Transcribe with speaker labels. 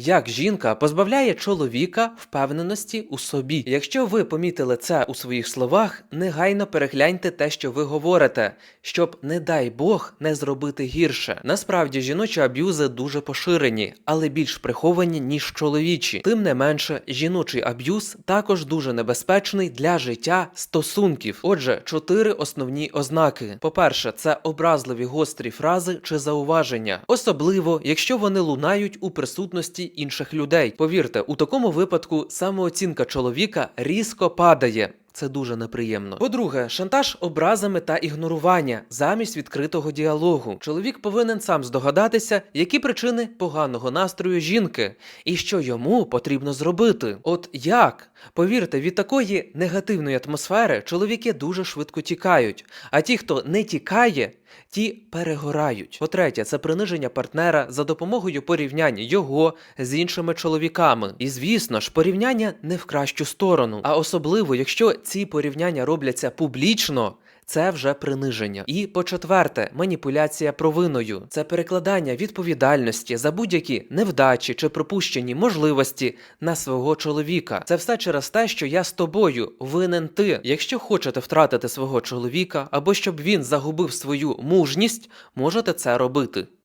Speaker 1: як жінка позбавляє чоловіка впевненості у собі. Якщо ви помітили це у своїх словах, негайно перегляньте те, що ви говорите, щоб, не дай Бог, не зробити гірше. Насправді жіночі аб'юзи дуже поширені, але більш приховані, ніж чоловічі. Тим не менше, жіночий аб'юз також дуже небезпечний для життя стосунків. Отже, чотири основні ознаки: по-перше, це образливі гострі фрази чи зауваження, особливо якщо вони лунають у присутності інших людей. Повірте, у такому випадку самооцінка чоловіка різко падає. Це дуже неприємно. По-друге, шантаж образами та ігнорування замість відкритого діалогу. Чоловік повинен сам здогадатися, які причини поганого настрою жінки, і що йому потрібно зробити. От як? Повірте, від такої негативної атмосфери чоловіки дуже швидко тікають, а ті, хто не тікає, ті перегорають. По-третє, це приниження партнера за допомогою порівняння його з іншими чоловіками. І звісно ж, порівняння не в кращу сторону, а особливо, якщо ці порівняння робляться публічно. Це вже приниження. І по-четверте, маніпуляція провиною це перекладання відповідальності за будь-які невдачі чи пропущені можливості на свого чоловіка. Це все через те, що я з тобою винен ти. Якщо хочете втратити свого чоловіка або щоб він загубив свою мужність, можете це робити.